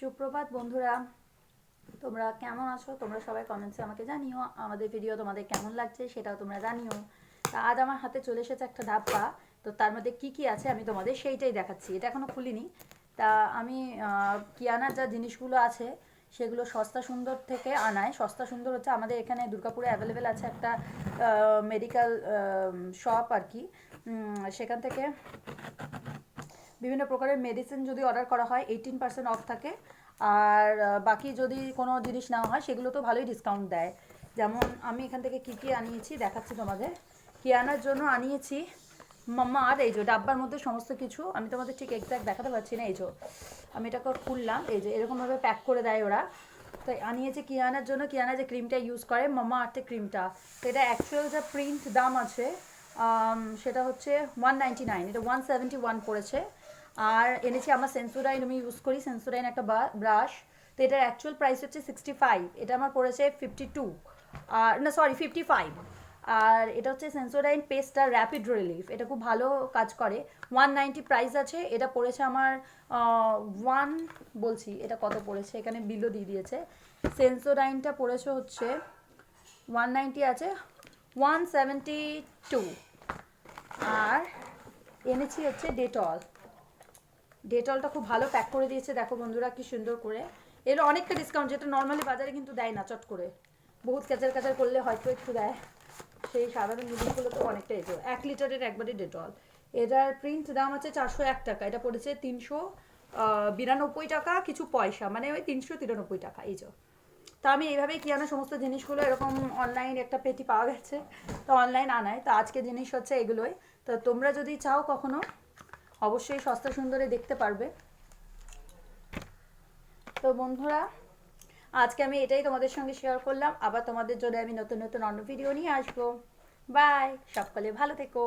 সুপ্রভাত বন্ধুরা, তোমরা কেমন আছো? তোমরা সবাই কমেন্টসে আমাকে জানিও। আমাদের ভিডিও তোমাদের কেমন লাগছে সেটাও তোমরা জানিও। তা আজ আমার হাতে চলে এসেছে একটা ডাব্বা তো তার মধ্যে কি কি আছে আমি তোমাদের সেইটাই দেখাচ্ছি। এটা এখনও খুলিনি। তা আমি কিয়ানার যা জিনিসগুলো আছে, সেগুলো সস্তা সুন্দর থেকে আনায়। সস্তা সুন্দর হচ্ছে আমাদের এখানে দুর্গাপুরে অ্যাভেলেবেল আছে একটা মেডিকেল শপ আর কি। সেখান থেকে বিভিন্ন প্রকারের মেডিসিন যদি অর্ডার করা হয় এইটিন পার্সেন্ট অফ থাকে। আর বাকি যদি কোনো জিনিস নেওয়া হয়, সেগুলো তো ভালোই ডিসকাউন্ট দেয়। যেমন আমি এখান থেকে কী কী আনিয়েছি, দেখাচ্ছি তোমাদের। কিয়ানার জন্য আনিয়েছি মাম্মা, আর এই যে ডাব্বার মধ্যে সমস্ত কিছু। আমি তোমাদের ঠিক এক্স্যাক্ট দেখাতে পারছি না, এই যে। আমি এটাকে খুললাম, এই যে এরকমভাবে প্যাক করে দেয় ওরা। তো আনিয়েছে কিয়ানার জন্য। কিয়ানা যে ক্রিমটা ইউজ করে মামা আর্থে ক্রিমটা তো এটা অ্যাকচুয়াল যা প্রিন্ট দাম আছে সেটা হচ্ছে ওয়ান নাইনটি নাইন এটা ওয়ান সেভেন্টি ওয়ান পড়েছে। আর এনেছি আমার সেন্সোডাইন আমি ইউজ করি সেন্সোডাইন একটা ব্রাশ তো এটার অ্যাকচুয়াল প্রাইস হচ্ছে সিক্সটি ফাইভ এটা আমার পড়েছে ফিফটি টু আর, না সরি ফিফটি ফাইভ আর এটা হচ্ছে সেন্সোডাইন পেস্টার র্যাপিড রিলিফ এটা খুব ভালো কাজ করে। ওয়ান নাইনটি প্রাইস আছে, এটা পড়েছে আমার ওয়ান বলছি, এটা কত পড়েছে, এখানে বিলও দিয়ে দিয়েছে। সেন্সোডাইনটা পড়েছে হচ্ছে ওয়ান নাইনটি আছে ওয়ান সেভেন্টি টু আর এনেছি হচ্ছে ডেটল ডেটলটা খুব ভালো প্যাক করে দিয়েছে, দেখো বন্ধুরা কি সুন্দর করে। এর অনেকটা ডিসকাউন্ট যেটা নর্মালি বাজারে কিন্তু দেয় না, চট করে। বহুত কাচার কাচার করলে হয়তো একটু দেয়। সেই সাধারণ জিনিসগুলো তো অনেকটা এটো এক লিটারের একবারই ডেটল এটার প্রিন্ট দাম আছে চারশো এক টাকা। এটা পড়েছে তিনশো বিরানব্বই টাকা, কিছু পয়সা। মানে ওই তিনশো তিরানব্বই টাকা, এই যে। তো আমি এইভাবেই কিয়ানো সমস্ত জিনিসগুলো এরকম অনলাইন একটা পেটি পাওয়া গেছে। তো অনলাইন আনায়। তো আজকে জিনিস হচ্ছে এগুলোই। তো তোমরা যদি চাও কখনো, অবশ্যই সস্তা সুন্দরে দেখতে পারবে। তো বন্ধুরা, আজকে আমি এটাই তোমাদের সঙ্গে শেয়ার করলাম। আবার তোমাদের জন্য আমি নতুন নতুন অন্য ভিডিও নিয়ে আসব। বাই সকলে ভালো থেকো।